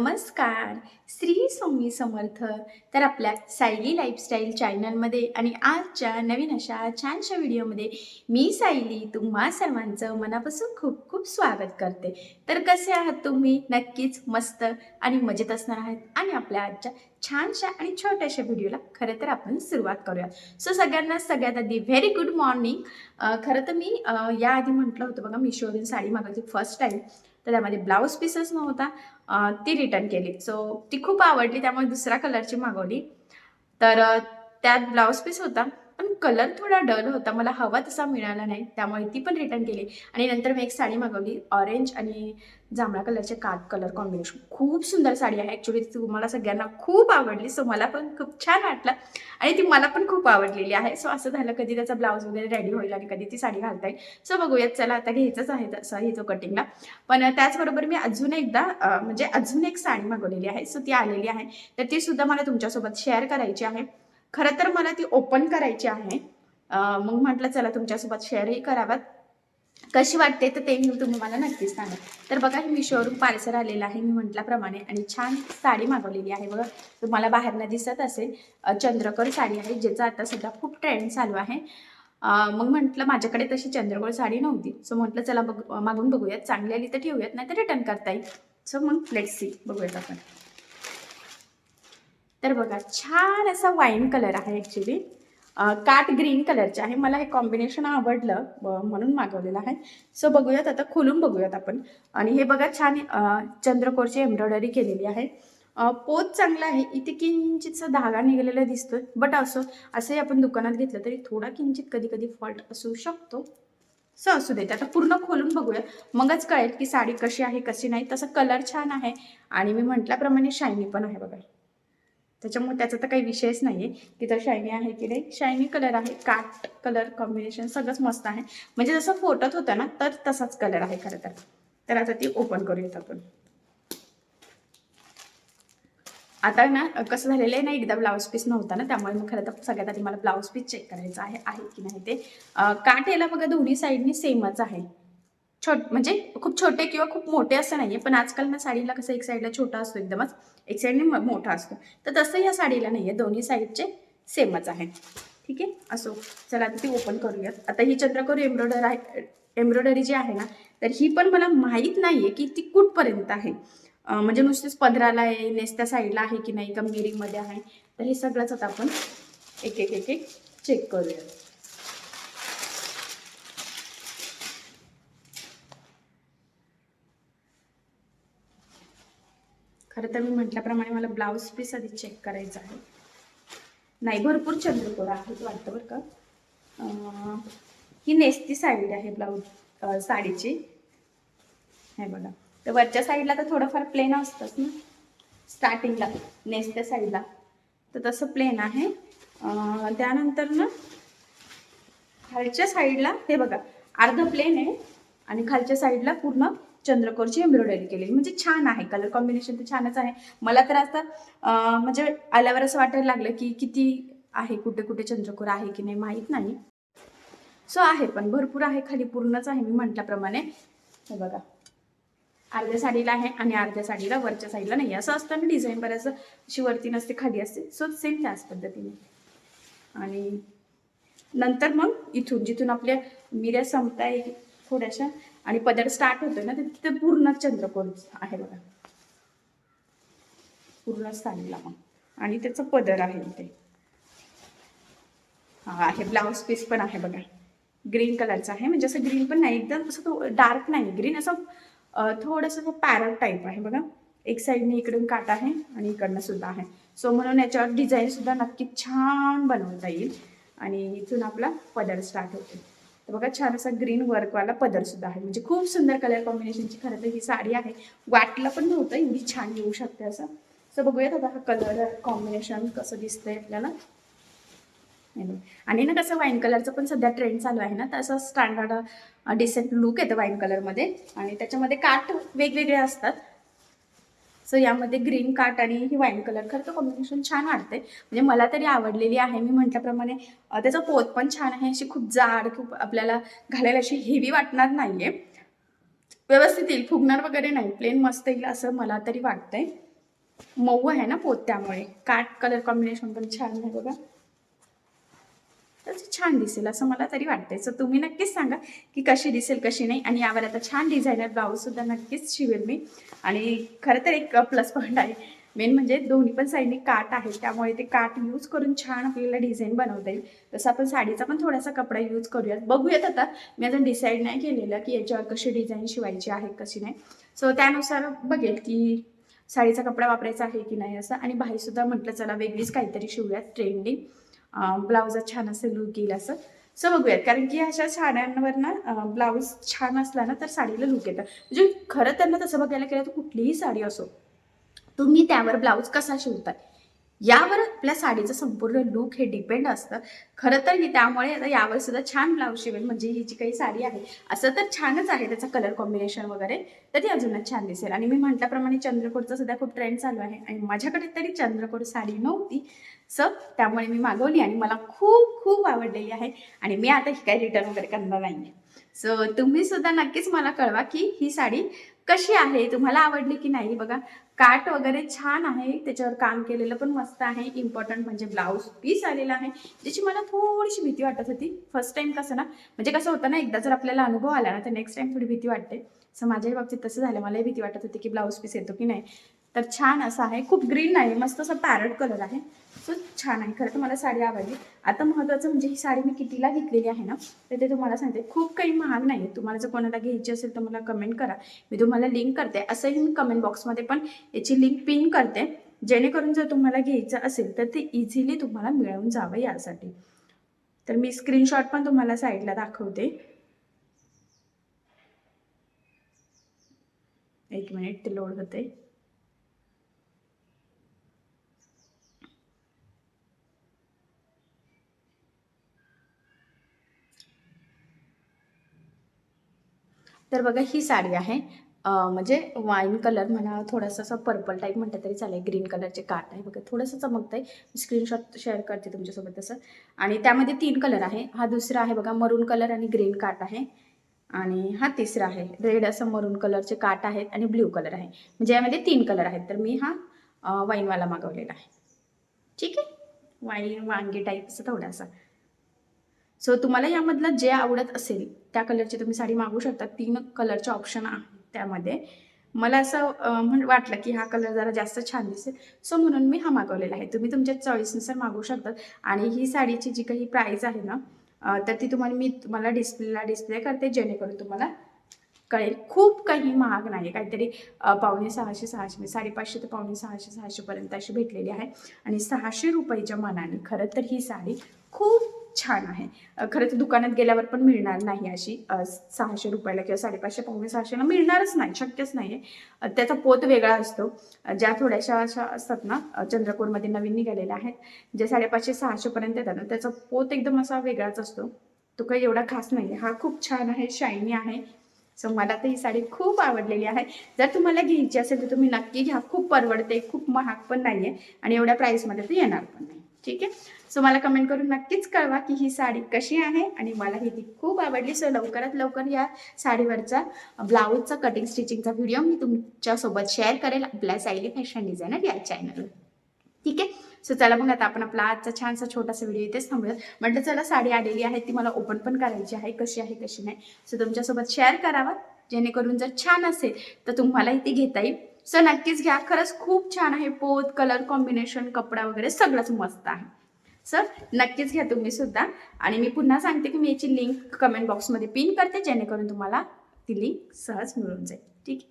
नमस्कार. श्री स्वामी समर्थ. तर आपल्या सायली लाईफस्टाईल चॅनलमध्ये आणि आजच्या नवीन अशा छानशा व्हिडिओमध्ये मी सायली तुम्हा सर्वांचं मनापासून खूप खूप स्वागत करते. तर कसे आहात तुम्ही? नक्कीच मस्त आणि मजेत असणार आहात. आणि आपल्या आजच्या छानशा आणि छोट्याशा व्हिडिओला खरं तर आपण सुरुवात करूया सो सगळ्यांना सगळ्यात आधी व्हेरी गुड मॉर्निंग खरं तर मी याआधी म्हटलं होतं बघा मिशोवरून साडी मागायची फर्स्ट टाईम तर त्यामध्ये ब्लाऊज पीसच नव्हता. ती रिटर्न केली. सो ती खूप आवडली त्यामुळे दुसऱ्या कलरची मागवली. तर त्यात ब्लाऊज पीस होता. पण कलर थोडा डल होता. मला हवा तसा मिळाला नाही. त्यामुळे ती पण रिटर्न केली. आणि नंतर मी एक साडी मागवली ऑरेंज आणि जांभळा कलरचे काट कलर कॉम्बिनेशन खूप सुंदर साडी आहे. ॲक्च्युली ती तुम्हाला सगळ्यांना खूप आवडली. सो मला पण खूप छान वाटलं. आणि ती मला पण खूप आवडलेली आहे. सो असं झालं कधी त्याचा ब्लाऊज वगैरे रेडी होईल आणि कधी ती साडी घालता येईल. सो बघूयात. चला आता घ्यायचंच आहे. तसं हिचं कटिंगला पण त्याचबरोबर मी अजून एकदा म्हणजे अजून एक साडी मागवलेली आहे. सो ती आलेली आहे. तर ती सुद्धा मला तुमच्यासोबत शेअर करायची आहे. खरं तर मला ती ओपन करायची आहे. मग म्हटलं चला तुमच्यासोबत शेअरही कराव्यात कशी वाटते तर ते मी तुम्ही मला नक्कीच सांगा. तर बघा हे मिशोवरून पार्सल आलेलं आहे मी म्हटल्याप्रमाणे आणि छान साडी मागवलेली आहे बघा. तुम्हाला बाहेरनं दिसत असेल चंद्रकर साडी आहे ज्याचा आता सध्या खूप ट्रेंड चालू आहे. मग म्हटलं माझ्याकडे तशी चंद्रकोळ साडी नव्हती. सो म्हटलं चला बघ मागून बघूयात. चांगली आली तर ठेवूयात नाही तर रिटर्न करता येईल. सो मग लेट्स सी बघूयात आपण. तर बघा छान असा वाईन कलर आहे ॲक्च्युली काट ग्रीन कलरचे आहे. मला हे कॉम्बिनेशन आवडलं ब- म्हणून मागवलेलं आहे. सो बघूयात आता खोलून बघूयात आपण. आणि हे बघा छान चंद्रकोरची एम्ब्रॉयडरी केलेली आहे. पोत चांगला आहे. इथे किंचितचा धागा निघालेला दिसतोय. बट असो असंही आपण दुकानात घेतलं तरी थोडा किंचित कधी कधी फॉल्ट असू शकतो. सो असू देत आता पूर्ण खोलून बघूया. मगच कळेल की साडी कशी आहे कशी नाही. तसं कलर छान आहे. आणि मी म्हटल्याप्रमाणे शायनी पण आहे बघा. त्याच्यामुळे त्याचा तर काही विषयच नाही आहे की तर शायनी आहे की नाही? शायनी कलर आहे. काट कलर कॉम्बिनेशन सगळंच मस्त आहे. म्हणजे जसं फोटोत होतं ना तर तसाच कलर आहे खरं तर. तर आता ती ओपन करूयात आपण. आता ना कसं झालेलं आहे ना एकदा ब्लाऊज पीस नव्हता ना त्यामुळे मग खरं तर सगळ्यात आधी मला ब्लाऊज पीस चेक करायचं आहे आहे की नाही ते. काट काठ याला बघा दोन्ही साईडनी सेमच आहे. छोट म्हणजे खूप छोटे किंवा खूप मोठे असं नाही आहे पण आजकाल ना साडीला कसं एक साईडला छोटा असतो एकदमच एक साईडने म- मोठा असतो. तर तसं या साडीला नाही आहे दोन्ही साईडचे सेमच आहे. ठीक आहे? असो चला आता ती ओपन करूयात. आता ही चंद्रकोर एम्ब्रॉयडर आहे एम्ब्रॉयडरी जी आहे ना तर ही पण मला माहीत नाही आहे की ती कुठपर्यंत आहे. म्हणजे नुसतीच पदराला आहे नेसत्या साईडला आहे की नाही गंभीरीमध्ये आहे. तर हे सगळंच आता आपण एक एक एक एक चेक करूयात. खरं तर मी म्हटल्याप्रमाणे मला ब्लाऊज पीस आधी चेक करायचा आहे. नाही भरपूर चंद्रकोर आहेत वाटतं बरं का. ही नेसती साईड आहे ब्लाऊज साडीची. हे बघा. तर वरच्या साईडला तर थोडंफार प्लेन असतंच ना? स्टार्टिंगला नेसत्या साईडला. तर तसं प्लेन आहे. त्यानंतर ना खालच्या साईडला हे बघा अर्ध प्लेन आहे आणि खालच्या साईडला पूर्ण चंद्रकोरची एम्ब्रॉयडरी केलेली म्हणजे छान आहे. कलर कॉम्बिनेशन तर छानच आहे. मला तर आता म्हणजे आल्यावर असं वाटायला लागलं की किती आहे कुठे कुठे चंद्रकोर आहे की नाही माहीत नाही. सो आहे पण भरपूर आहे. खाली पूर्णच आहे मी म्हटल्याप्रमाणे. हे बघा. अर्ध्या साडीला आहे आणि अर्ध्या साडीला वरच्या साईडला नाही. असं असतं ना डिझाईन बऱ्याच अशी वरती नसते खाली असते. सो सेम त्याच पद्धतीने. आणि नंतर मग इथून जिथून आपल्या मिऱ्या संपताय थोड्याशा आणि पदर स्टार्ट होतोय ना तिथे पूर्ण चंद्रकोर आहे बघा. पूर्ण साडीला मग. आणि त्याचं पदर आहे इथे. हा आहे. ब्लाऊज पीस पण आहे बघा. ग्रीन कलरचा आहे. म्हणजे असं ग्रीन पण नाही. एकदम असं डार्क नाही. ग्रीन असं अं, थोडंसं पॅरल टाईप आहे बघा. एक साईडने इकडून काट आहे आणि इकडनं सुद्धा आहे. सो म्हणून याच्यावर डिझाईन सुद्धा नक्की छान बनवता येईल. आणि इथून आपला पदर स्टार्ट होतो तर बघा छान असा ग्रीन वर्कवाला पदर सुद्धा आहे. म्हणजे खूप सुंदर कलर कॉम्बिनेशनची खरं तर ही साडी आहे. वाटलं पण नव्हतं एवढी छान येऊ शकते असं. सो बघूयात आता हा कलर कॉम्बिनेशन कसं दिसतंय आपल्याला. आणि ना कसं वाईन कलरचं पण सध्या ट्रेंड चालू आहे ना तर असं स्टँडर्ड डिसेंट लुक येतं वाईन कलरमध्ये आणि त्याच्यामध्ये काट वेगवेगळे असतात. सो यामध्ये ग्रीन काट आणि ही वाईन कलर खरं तर कॉम्बिनेशन छान वाटते म्हणजे मला तरी आवडलेली आहे. मी म्हटल्याप्रमाणे त्याचा पोत पण छान आहे. अशी खूप जाड खूप आपल्याला घालायला अशी हेवी वाटणार नाहीये. व्यवस्थित येईल. फुगणार वगैरे नाही. प्लेन मस्त येईल असं मला तरी वाटतंय. मऊ आहे ना पोत त्यामुळे. काट कलर कॉम्बिनेशन पण छान आहे बघा. तर ते छान दिसेल असं मला तरी वाटतंय. सो तुम्ही नक्कीच सांगा की कशी दिसेल कशी नाही. आणि यावर आता छान डिझायनर ब्लाऊजसुद्धा नक्कीच शिवेल मी. आणि खरं तर एक प्लस पॉईंट आहे. मेन म्हणजे दोन्ही पण साईडने काट आहे. त्यामुळे ते काट यूज करून छान आपल्याला डिझाईन बनवता येईल. तसं आपण साडीचा पण थोडासा कपडा यूज करूयात. बघूयात आता. मी अजून डिसाईड नाही केलेलं की याच्यावर कशी डिझाईन शिवायची आहे कशी नाही. सो त्यानुसार बघेल की साडीचा कपडा वापरायचा आहे की नाही असं. आणि बाहेरसुद्धा म्हटलं चला वेगळीच काहीतरी शिवूयात ट्रेंडिंग ब्लाऊजात छान असं लुक येईल असं. सो बघूयात. कारण की अशा साड्यांवर ना ब्लाऊज छान असला ना तर साडीला लुक येतं. म्हणजे खरं त्यांना तसं बघायला गेलं तर कुठलीही साडी असो तुम्ही त्यावर ब्लाऊज कसा शिवताय? यावर आपल्या साडीचं संपूर्ण लुक हे डिपेंड असतं. खरं तर मी त्यामुळे आता यावर सुद्धा छान ब्लाऊज शिवेल म्हणजे ही जी काही साडी आहे असं तर छानच आहे त्याचं कलर कॉम्बिनेशन वगैरे तर ती अजूनच छान दिसेल. आणि मी म्हटल्याप्रमाणे चंद्रकोरचा सुद्धा खूप ट्रेंड चालू आहे. आणि माझ्याकडे तरी चंद्रकोर साडी नव्हती. सो त्यामुळे मी मागवली आणि मला खूप खूप आवडलेली आहे. आणि मी आता ही काही रिटर्न वगैरे करणार नाही सो तुम्ही सुद्धा नक्कीच मला कळवा की ही साडी कशी आहे? तुम्हाला आवडली की नाही? बघा काट वगैरे छान आहे त्याच्यावर काम केलेलं पण मस्त आहे. इम्पॉर्टंट म्हणजे ब्लाऊज पीस आलेला आहे ज्याची मला थोडीशी भीती वाटत होती. फर्स्ट टाइम कसं ना म्हणजे कसं होतं ना एकदा जर आपल्याला अनुभव आला ना तर नेक्स्ट टाइम थोडी भीती वाटते. सो माझ्याही बाबतीत तसं झालं. मलाही भीती वाटत होती की ब्लाऊज पीस येतो की नाही. तर छान असं आहे. खूप ग्रीन आहे. मस्त असं पॅरट कलर आहे. सो छान आहे. खरं तर मला साडी आवडली. आता महत्त्वाचं म्हणजे ही साडी मी कितीला घेतलेली आहे ना तर ते तुम्हाला सांगते. खूप काही महाग नाही आहे तुम्हाला जर कोणाला घ्यायची असेल तर मला कमेंट करा. मी तुम्हाला लिंक करते. असंही मी कमेंट बॉक्समध्ये पण याची लिंक पिन करते. जेणेकरून जर तुम्हाला घ्यायचं असेल तर ते इझिली तुम्हाला मिळवून जावं यासाठी. तर मी स्क्रीनशॉट पण तुम्हाला साईडला दाखवते. एक मिनिट ते लोड होते तर बघा ही साडी आहे. म्हणजे वाईन कलर म्हणा थोडंसं असं पर्पल टाईप म्हटलं तरी चालेल. ग्रीन कलरचे काट आहे. बघा थोडंसं चमकतं आहे स्क्रीनशॉट शेअर करते तुमच्यासोबत तसं. आणि त्यामध्ये तीन कलर आहे. हा दुसरा आहे बघा मरून कलर आणि ग्रीन काट आहे. आणि हा तिसरा आहे. रेड असं मरून कलरचे काट आहेत आणि ब्ल्यू कलर आहे. म्हणजे यामध्ये तीन कलर आहेत. तर मी हा वाईनवाला मागवलेला आहे. ठीक आहे? वाईन वांगी टाईप असं थोडासा. सो तुम्हाला यामधलं जे आवडत असेल त्या कलरची तुम्ही साडी मागू शकता. तीन कलरचे ऑप्शन आहेत त्यामध्ये. मला असं म्हण वाटलं की हा कलर जरा जास्त छान दिसेल. सो म्हणून मी हा मागवलेला आहे. तुम्ही तुमच्या चॉईसनुसार मागू शकतात आणि ही साडीची जी काही प्राईस आहे ना तर ती तुम्हाला मी तुम्हाला डिस्प्लेला डिस्प्ले करते जेणेकरून तुम्हाला कळेल. खूप काही महाग नाही. आहे काहीतरी पावणे सहाशे सहाशे साडेपाचशे ते पावणे सहाशे सहाशेपर्यंत अशी भेटलेली आहे. आणि सहाशे रुपयाच्या मनाने खरं तर ही साडी खूप छान आहे. खरं तर दुकानात गेल्यावर पण मिळणार नाही अशी सहाशे रुपयाला किंवा साडेपाचशे पावणे सहाशेला मिळणारच नाही शक्यच नाही आहे त्याचा पोत वेगळा असतो. ज्या थोड्याशा अशा असतात ना चंद्रपूरमध्ये नवीन निघालेल्या आहेत जे साडेपाचशे सहाशेपर्यंत येतात ना त्याचा पोत एकदम असा वेगळाच असतो. तो काही एवढा खास नाही आहे हा खूप छान आहे शायनी आहे. सो मला तर ही साडी खूप आवडलेली आहे. जर तुम्हाला घ्यायची असेल तर तुम्ही नक्की घ्या. खूप परवडते खूप महाग पण नाही आहे आणि एवढ्या प्राईसमध्ये तर येणार पण नाही. ठीक आहे? सो मला कमेंट करून नक्कीच कळवा की ही साडी कशी आहे आणि मला ही ती खूप आवडली. सो लवकरात लवकर या साडीवरचा ब्लाऊजचा कटिंग स्टिचिंगचा व्हिडिओ मी तुमच्यासोबत शेअर करेल आपल्या सायली फॅशन डिझायनर या चॅनलवर ठीक आहे? सो चला मग आता आपण आपला आजचा छानसा छोटासा व्हिडिओ इथेच थांबूयात. म्हटलं चला साडी आलेली आहे ती मला ओपन पण करायची आहे कशी आहे कशी नाही. सो तुमच्यासोबत शेअर करावा. जेणेकरून जर छान असेल तर तुम्हालाही ती घेता येईल. सो नक्कीच घ्या. खरंच खूप छान आहे पोत कलर कॉम्बिनेशन कपडा वगैरे. सगळंच मस्त आहे. सर नक्कीच घ्या तुम्ही सुद्धा. आणि मी पुन्हा सांगते की मी याची लिंक कमेंट बॉक्समध्ये पिन करते जेणेकरून तुम्हाला ती लिंक सहज मिळून जाईल. ठीक आहे?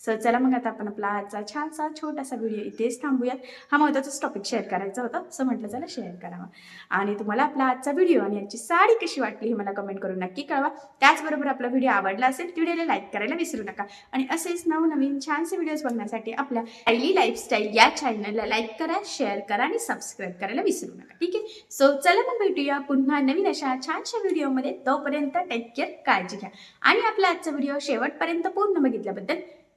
सर चला मग आता आपण आपला आजचा छानसा छोटासा व्हिडिओ इथेच थांबूयात. हा महत्त्वाचाच टॉपिक शेअर करायचा होता असं म्हटलं चला शेअर करावा. आणि तुम्हाला आपला आजचा व्हिडिओ आणि याची साडी कशी वाटली हे मला कमेंट करून नक्की कळवा. त्याचबरोबर आपला व्हिडिओ आवडला असेल व्हिडिओला लाईक करायला विसरू नका. आणि असेच नवनवीन छानसे व्हिडिओज बघण्यासाठी आपल्या आयली लाईफस्टाईल या चॅनलला लाईक करा शेअर करा आणि सबस्क्राईब करायला विसरू नका. ठीक आहे? सो चला मग भेटूया पुन्हा नवीन अशा छानशा व्हिडिओमध्ये तोपर्यंत टेक केअर काळजी घ्या. आणि आपला आजचा व्हिडिओ शेवटपर्यंत पूर्ण बघितल्याबद्दल